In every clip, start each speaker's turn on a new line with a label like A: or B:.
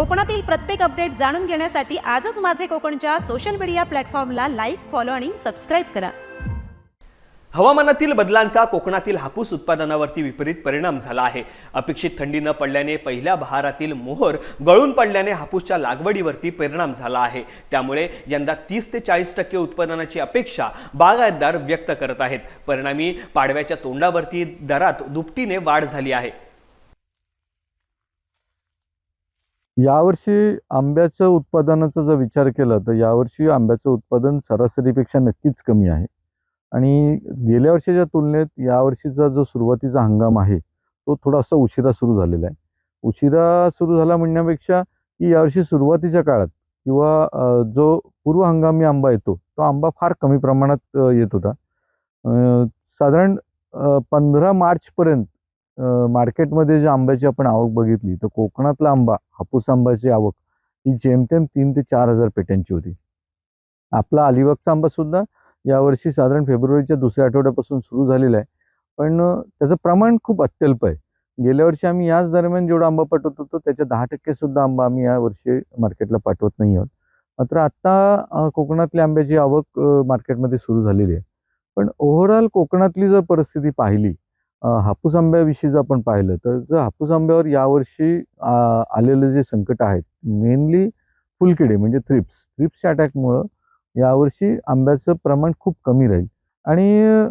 A: कोकणातील प्रत्येक अपडेट जाणून घेण्यासाठी आजच माझे कोकणच्या सोशल मीडिया प्लॅटफॉर्मला लाईक फॉलो आणि सबस्क्राईब करा.
B: हवामानातील बदलांचा कोकणातील हापूस उत्पादनावरती विपरीत परिणाम झाला आहे. अपेक्षित थंडी न पडल्याने पहिल्या बहारातील मोहर गळून पडल्याने हापूसच्या लागवडीवरती परिणाम झाला आहे. त्यामुळे यंदा तीस ते चाळीस टक्के उत्पादनाची अपेक्षा बागायतदार व्यक्त करत आहेत. परिणामी पाडव्याच्या तोंडावरती दरात दुपटीने वाढ झाली आहे.
C: यावर्षी आंब्याचं उत्पादनाचा जर विचार केला तर यावर्षी आंब्याचं उत्पादन सरासरीपेक्षा नक्कीच कमी आहे. आणि गेल्या वर्षीच्या तुलनेत यावर्षीचा जो सुरुवातीचा हंगाम आहे तो थोडासा उशिरा सुरू झालेला आहे. उशिरा सुरू झाला म्हणण्यापेक्षा की यावर्षी सुरुवातीच्या काळात किंवा जो पूर्व हंगामी आंबा येतो तो आंबा फार कमी प्रमाणात येत होता. साधारण पंधरा मार्चपर्यंत मार्केटमध्ये जे आंब्याची आपण आवक बघितली तर कोकणातला आंबा हापूस आंब्याची आवक ही जेमतेम तीन ते चार हजार पेट्यांची होती. आपला अलिबागचा आंबा सुद्धा यावर्षी साधारण फेब्रुवारीच्या दुसऱ्या आठवड्यापासून सुरू झालेला आहे. पण त्याचं प्रमाण खूप अत्यल्प आहे. गेल्या वर्षी आम्ही याच दरम्यान जेवढा आंबा पाठवत होतो त्याच्या दहा टक्के सुद्धा आंबा आम्ही या वर्षी मार्केटला पाठवत नाही आहोत. मात्र आत्ता कोकणातल्या आंब्याची आवक मार्केटमध्ये सुरू झालेली आहे. पण ओव्हरऑल कोकणातली जर परिस्थिती पाहिली हापूस आंब्याविषयी जर आपण पाहिलं तर जर हापूस आंब्यावर यावर्षी आलेले जे संकट आहेत मेनली फुलकिडे म्हणजे थ्रिप्स थ्रिप्सच्या अटॅकमुळं यावर्षी आंब्याचं प्रमाण खूप कमी राहील. आणि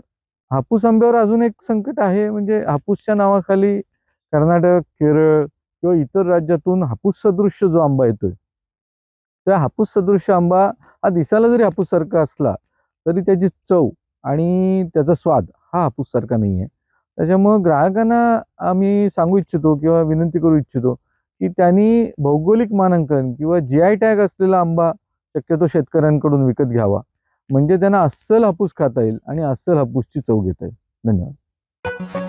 C: हापूस आंब्यावर अजून एक संकट आहे म्हणजे हापूसच्या नावाखाली कर्नाटक केरळ किंवा इतर राज्यातून हापूस सदृश्य जो आंबा येतोय त्या हापूस सदृश्य आंबा हा दिसायला जरी हापूससारखा असला तरी त्याची चव आणि त्याचा स्वाद हा हापूससारखा नाही आहे त्याच्यामुळं ग्राहकांना आम्ही सांगू इच्छितो किंवा विनंती करू इच्छितो की त्यांनी भौगोलिक मानांकन किंवा जी आय टॅग असलेला आंबा शक्यतो शेतकऱ्यांकडून विकत घ्यावा. म्हणजे त्यांना अस्सल हापूस खाता येईल आणि अस्सल हापूसची चव घेता येईल. धन्यवाद.